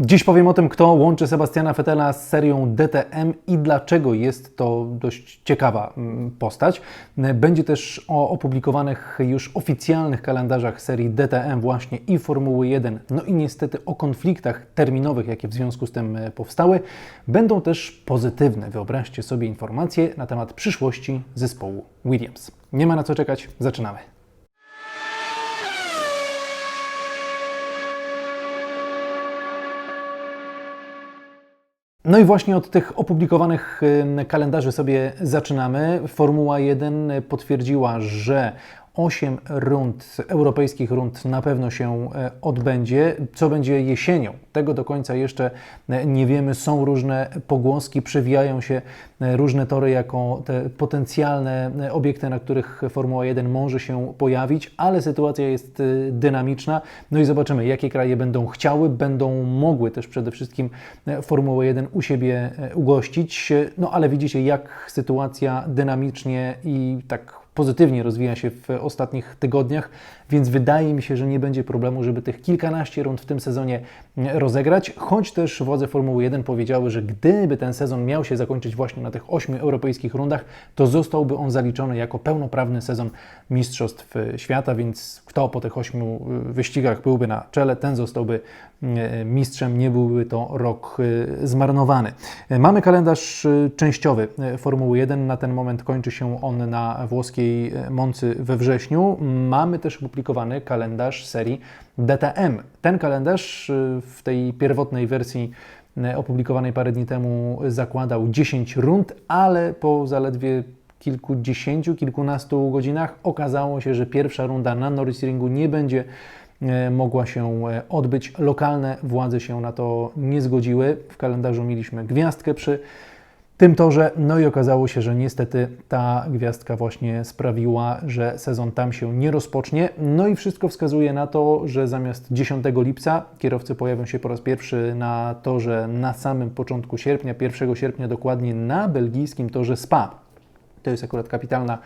Dziś powiem o tym, kto łączy Sebastiana Vettela z serią DTM i dlaczego jest to dość ciekawa mm, postać. Będzie też o opublikowanych już oficjalnych kalendarzach serii DTM właśnie i Formuły 1, no i niestety o konfliktach terminowych, jakie w związku z tym e, powstały. Będą też pozytywne, wyobraźcie sobie informacje na temat przyszłości zespołu Williams. Nie ma na co czekać, zaczynamy. No i właśnie od tych opublikowanych kalendarzy sobie zaczynamy. Formuła 1 potwierdziła, że 8 rund, europejskich rund na pewno się e, odbędzie. Co będzie jesienią? Tego do końca jeszcze e, nie wiemy. Są różne pogłoski, przewijają się e, różne tory jako te potencjalne obiekty, na których Formuła 1 może się pojawić, ale sytuacja jest dynamiczna. No i zobaczymy, jakie kraje będą chciały, będą mogły też przede wszystkim Formułę 1 u siebie ugościć. No ale widzicie, jak sytuacja dynamicznie i tak pozytywnie rozwija się w ostatnich tygodniach, więc wydaje mi się, że nie będzie problemu, żeby tych kilkanaście rund w tym sezonie rozegrać, choć też władze Formuły 1 powiedziały, że gdyby ten sezon miał się zakończyć właśnie na tych ośmiu europejskich rundach, to zostałby on zaliczony jako pełnoprawny sezon Mistrzostw Świata, więc kto po tych ośmiu wyścigach byłby na czele, ten zostałby e, mistrzem, nie byłby to rok zmarnowany. Mamy kalendarz częściowy Formuły 1, na ten moment kończy się on na włoskiej Moncy we wrześniu. Mamy też opublikowany kalendarz serii DTM. Ten kalendarz y, w tej pierwotnej wersji y, opublikowanej parę dni temu zakładał 10 rund, ale po zaledwie kilkudziesięciu, kilkunastu godzinach okazało się, że pierwsza runda na Norris Ringu nie będzie y, mogła się odbyć. Lokalne władze się na to nie zgodziły. W kalendarzu mieliśmy gwiazdkę przy tym torze. No i okazało się, że niestety ta gwiazdka właśnie sprawiła, że sezon tam się nie rozpocznie. No i wszystko wskazuje na to, że zamiast 10 lipca kierowcy pojawią się po raz pierwszy na torze na samym początku sierpnia, 1 sierpnia dokładnie na belgijskim torze Spa. To jest akurat kapitalna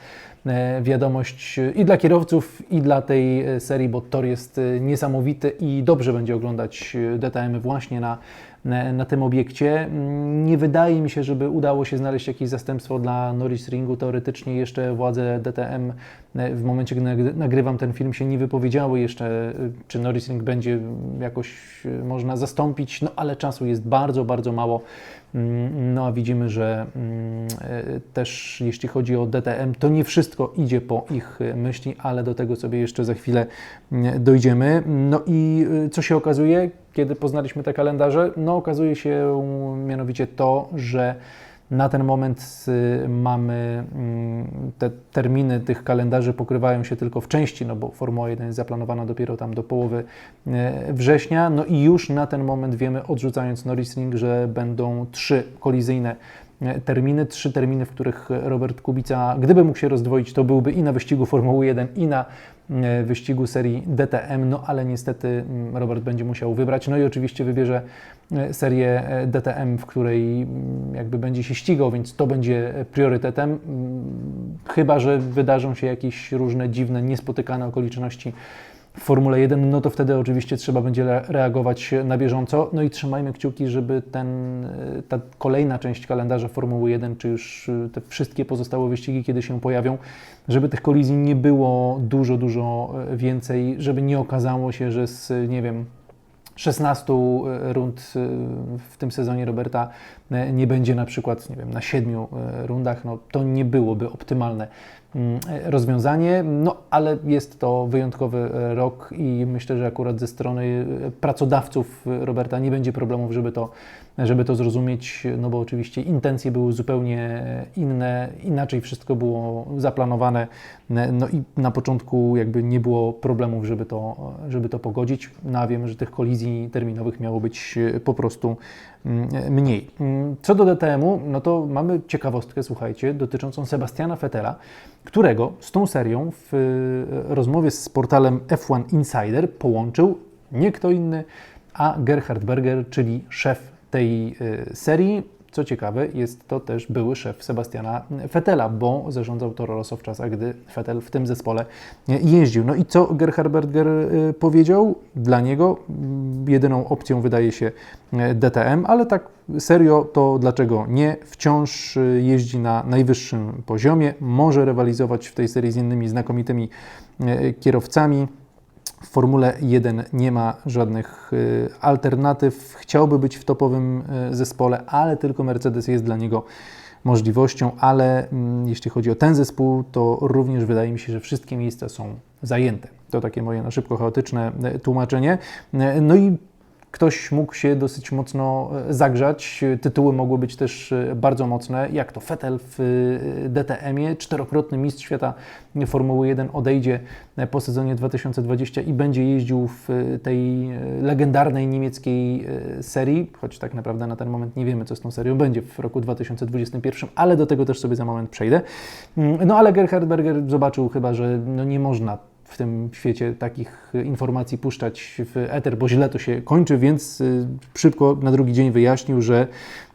e, wiadomość i dla kierowców, i dla tej e, serii, bo tor jest e, niesamowity i dobrze będzie oglądać DTM właśnie na na tym obiekcie. Mm, nie wydaje mi się, żeby udało się znaleźć jakieś zastępstwo dla Norris Ringu. Teoretycznie jeszcze władze DTM e, w momencie, gdy nagrywam ten film, się nie wypowiedziały jeszcze, e, czy Norris Ring będzie jakoś e, można zastąpić, no ale czasu jest bardzo, bardzo mało. Mm, no a widzimy, że mm, też jeśli chodzi o DTM, to nie wszystko idzie po ich myśli, ale do tego sobie jeszcze za chwilę dojdziemy. No i co się okazuje? Kiedy poznaliśmy te kalendarze? No, okazuje się mianowicie to, że na ten moment y, mamy mm, te terminy tych kalendarzy pokrywają się tylko w części, no bo Formuła 1 jest zaplanowana dopiero tam do połowy y, września. No i już na ten moment wiemy, odrzucając Norris Ring, że będą trzy kolizyjne y, terminy, trzy terminy, w których Robert Kubica, gdyby mógł się rozdwoić, to byłby i na wyścigu Formuły 1, i na wyścigu serii DTM, no ale niestety mm, Robert będzie musiał wybrać. No i oczywiście wybierze e, serię e, DTM, w której mm, jakby będzie się ścigał, więc to będzie priorytetem. Mm, chyba, że wydarzą się jakieś różne dziwne, niespotykane okoliczności w Formule 1, no to wtedy oczywiście trzeba będzie reagować na bieżąco. No i trzymajmy kciuki, żeby ten, ta kolejna część kalendarza Formuły 1, czy już te wszystkie pozostałe wyścigi, kiedy się pojawią, żeby tych kolizji nie było dużo, dużo więcej, żeby nie okazało się, że z, nie wiem, 16 rund w tym sezonie Roberta nie będzie na przykład nie wiem, na 7 rundach, no to nie byłoby optymalne rozwiązanie, no ale jest to wyjątkowy e, rok i myślę, że akurat ze strony e, pracodawców Roberta nie będzie problemów, żeby to, żeby to zrozumieć, no bo oczywiście intencje były zupełnie inne, inaczej wszystko było zaplanowane, no i na początku jakby nie było problemów, żeby to, żeby to pogodzić, no a że tych kolizji terminowych miało być e, po prostu mm, mniej. Mm, co do DTM-u, no to mamy ciekawostkę, słuchajcie, dotyczącą Sebastiana Fetela, którego z tą serią w e, rozmowie z portalem F1 Insider połączył nie kto inny, a Gerhard Berger, czyli szef tej e, serii. Co ciekawe, jest to też były szef Sebastiana Vettela, bo zarządzał Toro Rosso w czasach, gdy Vettel w tym zespole jeździł. No i co Gerhard Berger y, powiedział? Dla niego mm, jedyną opcją wydaje się y, DTM, ale tak serio to dlaczego nie? Wciąż y, jeździ na najwyższym poziomie, może rywalizować w tej serii z innymi znakomitymi kierowcami. W Formule 1 nie ma żadnych y, alternatyw. Chciałby być w topowym y, zespole, ale tylko Mercedes jest dla niego możliwością. Ale mm, jeśli chodzi o ten zespół, to również wydaje mi się, że wszystkie miejsca są zajęte. To takie moje na szybko chaotyczne y, tłumaczenie. No i ktoś mógł się dosyć mocno e, zagrzać. Tytuły mogły być też e, bardzo mocne, jak to Vettel w e, DTM-ie, czterokrotny mistrz świata Formuły 1 odejdzie po sezonie 2020 i będzie jeździł w tej legendarnej niemieckiej serii, choć tak naprawdę na ten moment nie wiemy, co z tą serią będzie w roku 2021, ale do tego też sobie za moment przejdę. Mm, No ale Gerhard Berger zobaczył chyba, że no nie można w tym świecie takich informacji puszczać w eter, bo źle to się kończy, więc y, szybko na drugi dzień wyjaśnił, że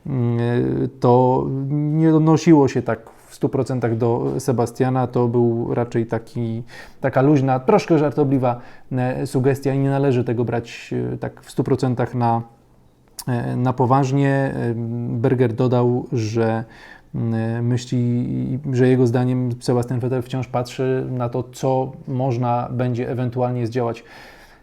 y, to nie odnosiło się tak w 100% do Sebastiana, to był raczej taki, taka luźna, troszkę żartobliwa e, sugestia i nie należy tego brać e, tak w 100% na, e, na poważnie. Berger dodał, że myśli, że jego zdaniem Sebastian Vettel wciąż patrzy na to, co można będzie ewentualnie zdziałać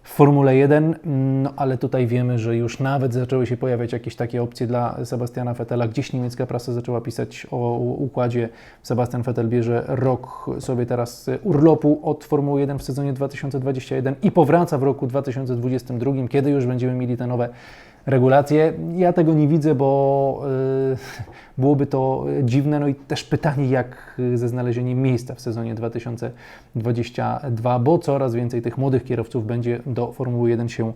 w Formule 1, no ale tutaj wiemy, że już nawet zaczęły się pojawiać jakieś takie opcje dla Sebastiana Vettela. Gdzieś niemiecka prasa zaczęła pisać o układzie. Sebastian Vettel bierze rok sobie teraz urlopu od Formuły 1 w sezonie 2021 i powraca w roku 2022, kiedy już będziemy mieli te nowe regulacje. Ja tego nie widzę, bo y, byłoby to dziwne. No i też pytanie, jak ze znalezieniem miejsca w sezonie 2022, bo coraz więcej tych młodych kierowców będzie do Formuły 1 się,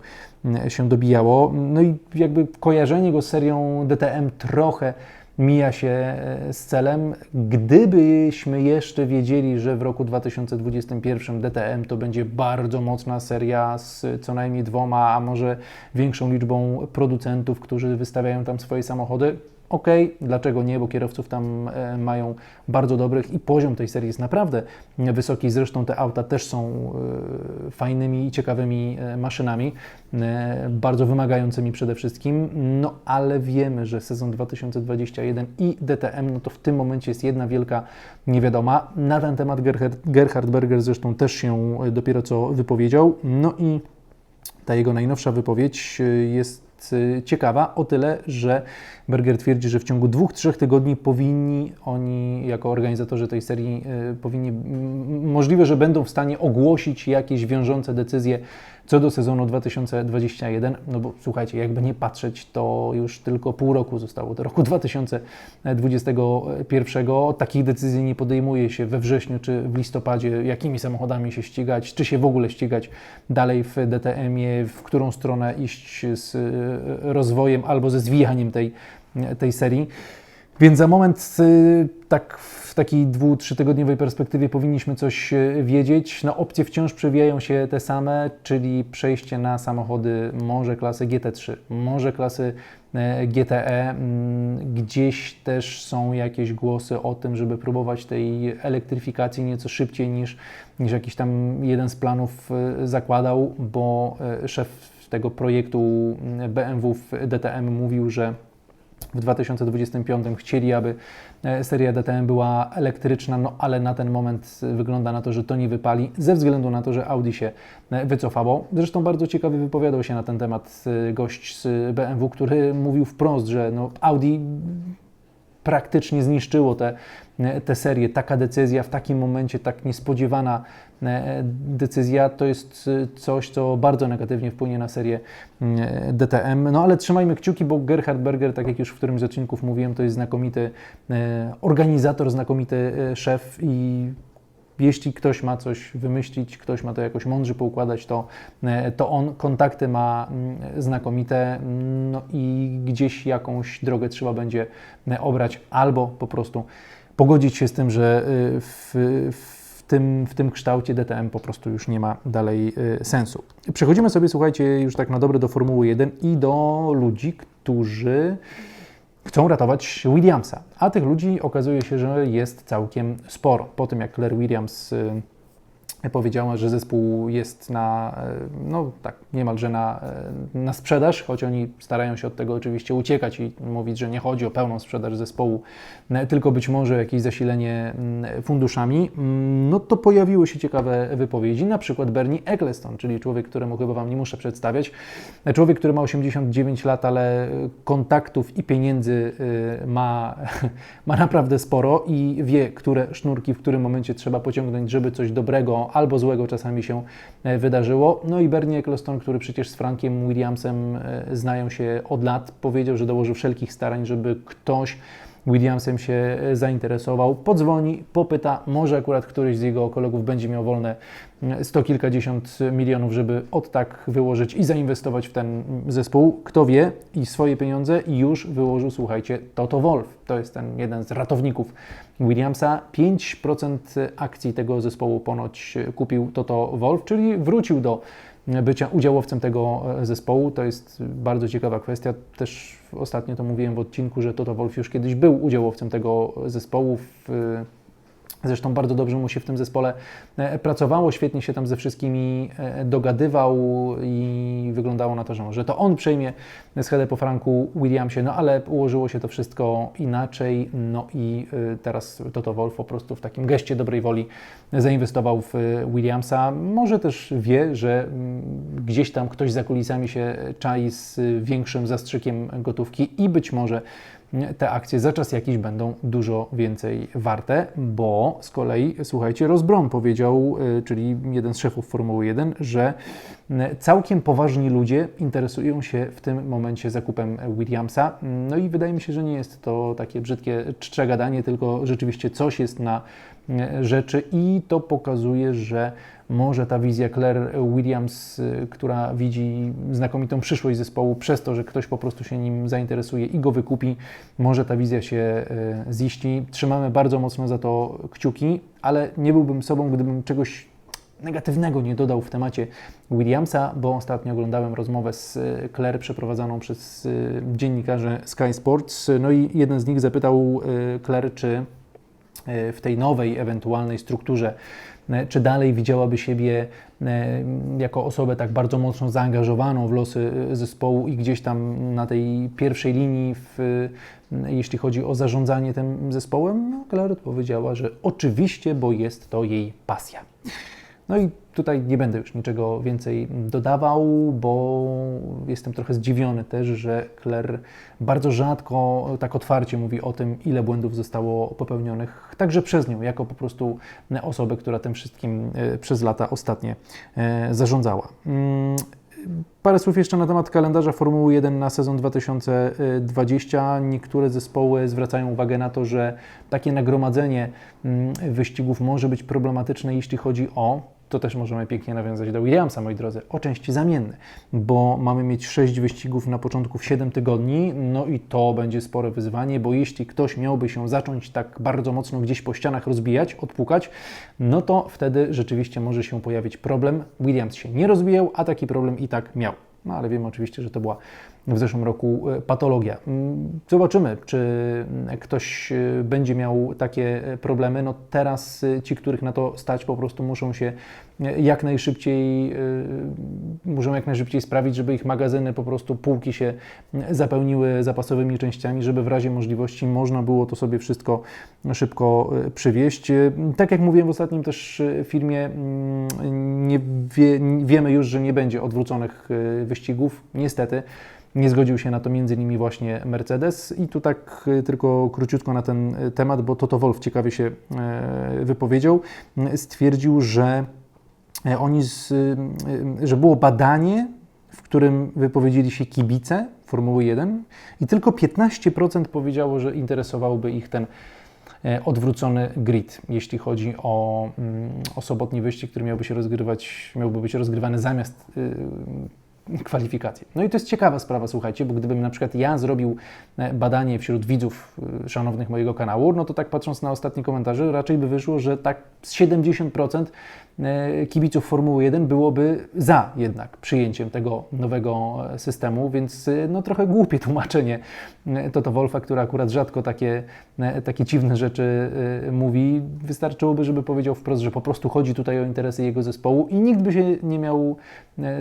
się dobijało. No i jakby kojarzenie go z serią DTM trochę mija się e, z celem. Gdybyśmy jeszcze wiedzieli, że w roku 2021 DTM to będzie bardzo mocna seria z co najmniej dwoma, a może większą liczbą producentów, którzy wystawiają tam swoje samochody, ok, dlaczego nie, bo kierowców tam e, mają bardzo dobrych i poziom tej serii jest naprawdę wysoki. Zresztą te auta też są e, fajnymi i ciekawymi e, maszynami, bardzo wymagającymi przede wszystkim. No ale wiemy, że sezon 2021 i DTM, no to w tym momencie jest jedna wielka niewiadoma. Na ten temat Gerhard, Gerhard Berger zresztą też się dopiero co wypowiedział. No i ta jego najnowsza wypowiedź e, e, ciekawa o tyle, że Berger twierdzi, że w ciągu dwóch, trzech tygodni powinni oni, jako organizatorzy tej serii, e, powinni, możliwe, że będą w stanie ogłosić jakieś wiążące decyzje co do sezonu 2021. No bo słuchajcie, jakby nie patrzeć, to już tylko pół roku zostało do roku 2021. Takich decyzji nie podejmuje się we wrześniu czy w listopadzie, jakimi samochodami się ścigać, czy się w ogóle ścigać dalej w DTM-ie, w którą stronę iść z e, rozwojem albo ze zwijaniem tej, tej serii. Więc za moment, y, tak w takiej dwu, trzytygodniowej perspektywie powinniśmy coś y, wiedzieć. No, opcje wciąż przewijają się te same, czyli przejście na samochody może klasy GT3, może klasy e, GTE. Mm, Gdzieś też są jakieś głosy o tym, żeby próbować tej elektryfikacji nieco szybciej niż, niż jakiś tam jeden z planów e, zakładał, bo e, szef tego projektu mm, BMW w DTM mówił, że w 2025 chcieli, aby e, seria DTM była elektryczna, no ale na ten moment wygląda na to, że to nie wypali, ze względu na to, że Audi się e, wycofało. Zresztą bardzo ciekawie wypowiadał się na ten temat e, gość z BMW, który mówił wprost, że no Audi praktycznie zniszczyło te, te serie. Taka decyzja w takim momencie, tak niespodziewana e, decyzja, to jest e, coś, co bardzo negatywnie wpłynie na serię e, DTM. No ale trzymajmy kciuki, bo Gerhard Berger, tak jak już w którymś z odcinków mówiłem, to jest znakomity organizator, znakomity szef i jeśli ktoś ma coś wymyślić, ktoś ma to jakoś mądrze poukładać, to, e, to on kontakty ma mm, znakomite no i gdzieś jakąś drogę trzeba będzie e, obrać albo po prostu pogodzić się z tym, że e, w, w tym, w tym kształcie DTM po prostu już nie ma dalej sensu. Przechodzimy sobie, słuchajcie, już tak na dobre do Formuły 1 i do ludzi, którzy chcą ratować Williamsa. A tych ludzi okazuje się, że jest całkiem sporo. Po tym jak Claire Williams y, powiedziała, że zespół jest na, e, no tak, niemalże na, e, na sprzedaż, choć oni starają się od tego oczywiście uciekać i mówić, że nie chodzi o pełną sprzedaż zespołu, e, tylko być może jakieś zasilenie mm, funduszami, mm, no to pojawiły się ciekawe wypowiedzi, na przykład Bernie Eccleston, czyli człowiek, któremu chyba Wam nie muszę przedstawiać, człowiek, który ma 89 lat, ale kontaktów i pieniędzy ma, ma naprawdę sporo i wie, które sznurki w którym momencie trzeba pociągnąć, żeby coś dobrego albo złego czasami się e, wydarzyło. No i Bernie Eccleston, który przecież z Frankiem Williamsem e, znają się od lat, powiedział, że dołoży wszelkich starań, żeby ktoś Williamsem się e, zainteresował, podzwoni, popyta, może akurat któryś z jego kolegów będzie miał wolne sto kilkadziesiąt milionów, żeby od tak wyłożyć i zainwestować w ten zespół. Kto wie i swoje pieniądze już wyłożył, słuchajcie, Toto Wolf. To jest ten jeden z ratowników Williamsa. 5% akcji tego zespołu ponoć kupił Toto Wolf, czyli wrócił do bycia udziałowcem tego zespołu. To jest bardzo ciekawa kwestia. Też ostatnio to mówiłem w odcinku, że Toto Wolf już kiedyś był udziałowcem tego zespołu w Zresztą bardzo dobrze mu się w tym zespole e, pracowało, świetnie się tam ze wszystkimi e, dogadywał i wyglądało na to, że może to on przejmie schedę po Franku Williamsie, no ale ułożyło się to wszystko inaczej, no i e, teraz Toto Wolf po prostu w takim geście dobrej woli zainwestował w Williamsa. Może też wie, że mm, gdzieś tam ktoś za kulisami się czai z większym zastrzykiem gotówki i być może te akcje za czas jakiś będą dużo więcej warte, bo z kolei, słuchajcie, Rozbron powiedział, y, czyli jeden z szefów Formuły 1, że y, całkiem poważni ludzie interesują się w tym momencie zakupem Williamsa. No i wydaje mi się, że nie jest to takie brzydkie czcze gadanie, tylko rzeczywiście coś jest na y, rzeczy i to pokazuje, że może ta wizja Claire Williams, y, która widzi znakomitą przyszłość zespołu przez to, że ktoś po prostu się nim zainteresuje i go wykupi, może ta wizja się y, ziści. Trzymamy bardzo mocno za to kciuki, ale nie byłbym sobą, gdybym czegoś negatywnego nie dodał w temacie Williamsa, bo ostatnio oglądałem rozmowę z y, Claire przeprowadzoną przez dziennikarzy Sky Sports. No i jeden z nich zapytał Claire, czy w tej nowej ewentualnej strukturze czy dalej widziałaby siebie e, jako osobę tak bardzo mocno zaangażowaną w losy e, zespołu i gdzieś tam na tej pierwszej linii, w, jeśli chodzi o zarządzanie tym zespołem? No, Claire odpowiedziała, że oczywiście, bo jest to jej pasja. No i tutaj nie będę już niczego więcej dodawał, bo jestem trochę zdziwiony też, że Claire bardzo rzadko tak otwarcie mówi o tym, ile błędów zostało popełnionych, także przez nią, jako po prostu osobę, która tym wszystkim e, przez lata ostatnie e, zarządzała. Mm, parę słów jeszcze na temat kalendarza Formuły 1 na sezon 2020. Niektóre zespoły zwracają uwagę na to, że takie nagromadzenie mm, wyścigów może być problematyczne, jeśli chodzi o to też możemy pięknie nawiązać do Williamsa, moi drodzy, o części zamienne, bo mamy mieć 6 wyścigów na początku w 7 tygodni, no i to będzie spore wyzwanie, bo jeśli ktoś miałby się zacząć tak bardzo mocno gdzieś po ścianach rozbijać, odpukać, no to wtedy rzeczywiście może się pojawić problem. Williams się nie rozbijał, a taki problem i tak miał. No ale wiemy oczywiście, że to była w zeszłym roku e, patologia. Mm, zobaczymy, czy mm, ktoś e, będzie miał takie e, problemy. No teraz ci, których na to stać, po prostu muszą się jak najszybciej, muszą jak najszybciej sprawić, żeby ich magazyny, po prostu półki się zapełniły zapasowymi częściami, żeby w razie możliwości można było to sobie wszystko szybko przywieźć. Tak jak mówiłem w ostatnim też filmie, mm, nie wie, wiemy już, że nie będzie odwróconych wyścigów, niestety. Nie zgodził się na to innymi właśnie Mercedes i tu tak y, tylko króciutko na ten y, temat, bo Toto Wolf ciekawie się e, wypowiedział. Stwierdził, że oni, z, y, że było badanie, w którym wypowiedzieli się kibice Formuły 1 i tylko 15% powiedziało, że interesowałby ich ten odwrócony grid, jeśli chodzi o, mm, o sobotni wyścig, który miałby się rozgrywać, miałby być rozgrywany zamiast kwalifikacje. No i to jest ciekawa sprawa, słuchajcie, bo gdybym na przykład ja zrobił e, badanie wśród widzów e, szanownych mojego kanału, no to tak patrząc na ostatnie komentarze, raczej by wyszło, że tak z 70% e, kibiców Formuły 1 byłoby za jednak przyjęciem tego nowego systemu, więc no trochę głupie tłumaczenie Toto Wolfa, który akurat rzadko takie, takie dziwne rzeczy mówi. Wystarczyłoby, żeby powiedział wprost, że po prostu chodzi tutaj o interesy jego zespołu i nikt by się nie miał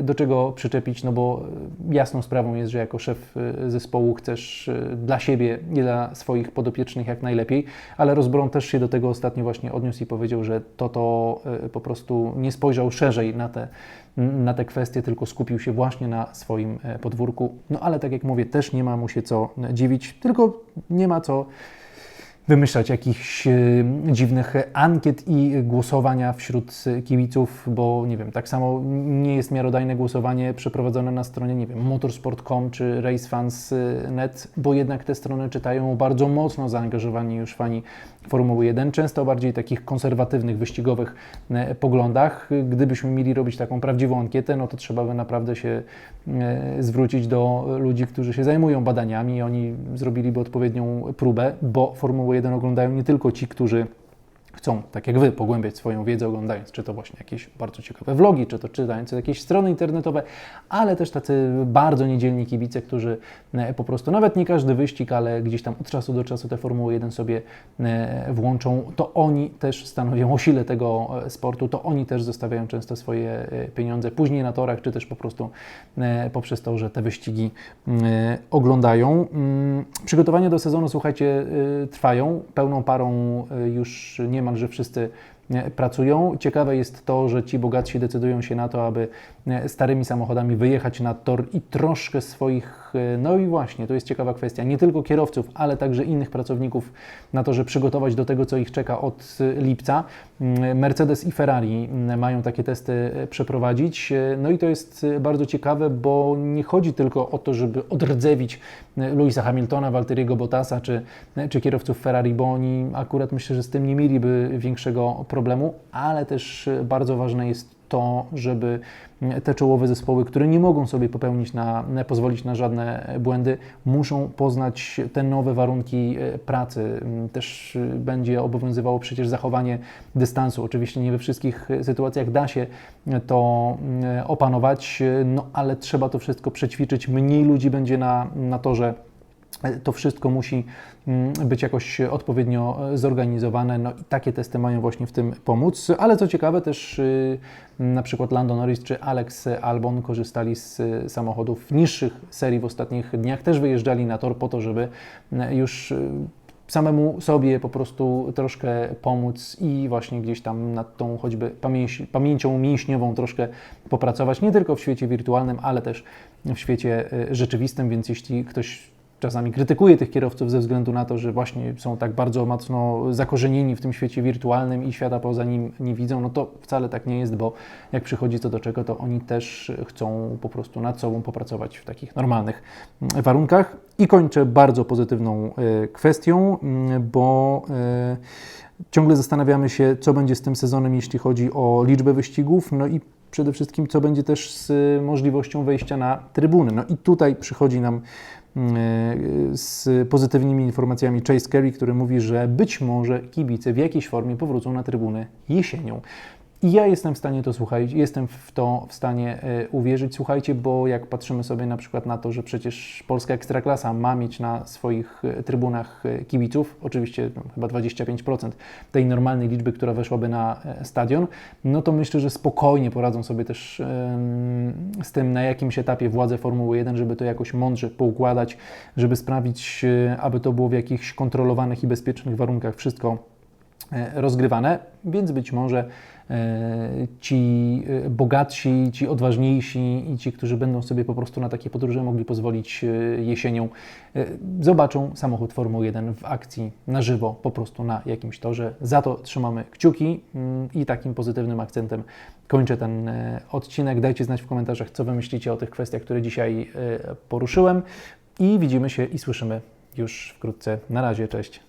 do czego przyczepić, no bo jasną sprawą jest, że jako szef zespołu chcesz dla siebie i dla swoich podopiecznych jak najlepiej, ale Rozbron też się do tego ostatnio właśnie odniósł i powiedział, że to to po prostu nie spojrzał szerzej na te, na te kwestie, tylko skupił się właśnie na swoim podwórku. No ale tak jak mówię, też nie ma mu się co dziwić, tylko nie ma co wymyślać jakichś e, dziwnych ankiet i głosowania wśród kibiców, bo nie wiem, tak samo nie jest miarodajne głosowanie przeprowadzone na stronie, nie wiem, motorsport.com czy racefans.net, bo jednak te strony czytają bardzo mocno zaangażowani już fani Formuły 1, często o bardziej takich konserwatywnych, wyścigowych e, poglądach. Gdybyśmy mieli robić taką prawdziwą ankietę, no to trzeba by naprawdę się e, zwrócić do ludzi, którzy się zajmują badaniami. Oni zrobiliby odpowiednią próbę, bo Formułę 1 oglądają nie tylko ci, którzy chcą, tak jak Wy, pogłębiać swoją wiedzę, oglądając czy to właśnie jakieś bardzo ciekawe vlogi, czy to czytając jakieś strony internetowe, ale też tacy bardzo niedzielni kibice, którzy e, po prostu, nawet nie każdy wyścig, ale gdzieś tam od czasu do czasu tę Formułę 1 sobie e, włączą, to oni też stanowią o sile tego e, sportu, to oni też zostawiają często swoje pieniądze. Później na torach, czy też po prostu poprzez to, że te wyścigi oglądają. Mm, przygotowania do sezonu, słuchajcie, trwają. Pełną parą już nie ma niemalże wszyscy pracują. Ciekawe jest to, że ci bogatsi decydują się na to, aby e, starymi samochodami wyjechać na tor i troszkę swoich, e, no i właśnie, to jest ciekawa kwestia, nie tylko kierowców, ale także innych pracowników na to, że przygotować do tego, co ich czeka od e, lipca. Mm, Mercedes i Ferrari mm, mają takie testy przeprowadzić. No i to jest bardzo ciekawe, bo nie chodzi tylko o to, żeby odrdzewić Louisa Hamiltona, Valtteriego Bottasa czy, czy kierowców Ferrari, bo oni akurat myślę, że z tym nie mieliby większego problemu problemu, ale też bardzo ważne jest to, żeby te czołowe zespoły, które nie mogą sobie popełnić na, pozwolić na żadne błędy, muszą poznać te nowe warunki e, pracy. Też będzie obowiązywało przecież zachowanie dystansu. Oczywiście nie we wszystkich sytuacjach da się to e, opanować, no ale trzeba to wszystko przećwiczyć. Mniej ludzi będzie na, na torze to wszystko musi mm, być jakoś odpowiednio zorganizowane, no i takie testy mają właśnie w tym pomóc. Ale co ciekawe, też y, na przykład Lando Norris czy Alex Albon korzystali z samochodów niższych serii w ostatnich dniach, też wyjeżdżali na tor po to, żeby y, już samemu sobie po prostu troszkę pomóc i właśnie gdzieś tam nad tą choćby pamięci, pamięcią mięśniową troszkę popracować, nie tylko w świecie wirtualnym, ale też w świecie rzeczywistym, więc jeśli ktoś czasami krytykuję tych kierowców ze względu na to, że właśnie są tak bardzo mocno zakorzenieni w tym świecie wirtualnym i świata poza nim nie widzą, no to wcale tak nie jest, bo jak przychodzi co do czego, to oni też chcą po prostu nad sobą popracować w takich normalnych warunkach. I kończę bardzo pozytywną e, kwestią, mm, bo e, ciągle zastanawiamy się, co będzie z tym sezonem, jeśli chodzi o liczbę wyścigów, no i przede wszystkim, co będzie też z możliwością wejścia na trybuny. No i tutaj przychodzi nam z pozytywnymi informacjami Chase Carey, który mówi, że być może kibice w jakiejś formie powrócą na trybuny jesienią. I ja jestem w stanie to słuchać, jestem w to w stanie e, uwierzyć. Słuchajcie, bo jak patrzymy sobie na przykład na to, że przecież polska ekstraklasa ma mieć na swoich e, trybunach e, kibiców, oczywiście no, chyba 25% tej normalnej liczby, która weszłaby na stadion, no to myślę, że spokojnie poradzą sobie też z tym na jakimś etapie władze Formuły 1, żeby to jakoś mądrze poukładać, żeby sprawić, aby to było w jakichś kontrolowanych i bezpiecznych warunkach wszystko rozgrywane, więc być może E, ci e, bogatsi, ci odważniejsi i ci, którzy będą sobie po prostu na takie podróże mogli pozwolić e, jesienią, zobaczą samochód Formuły 1 w akcji na żywo, po prostu na jakimś torze. Za to trzymamy kciuki mm, i takim pozytywnym akcentem kończę ten odcinek. Dajcie znać w komentarzach, co Wy myślicie o tych kwestiach, które dzisiaj poruszyłem i widzimy się i słyszymy już wkrótce. Na razie, cześć.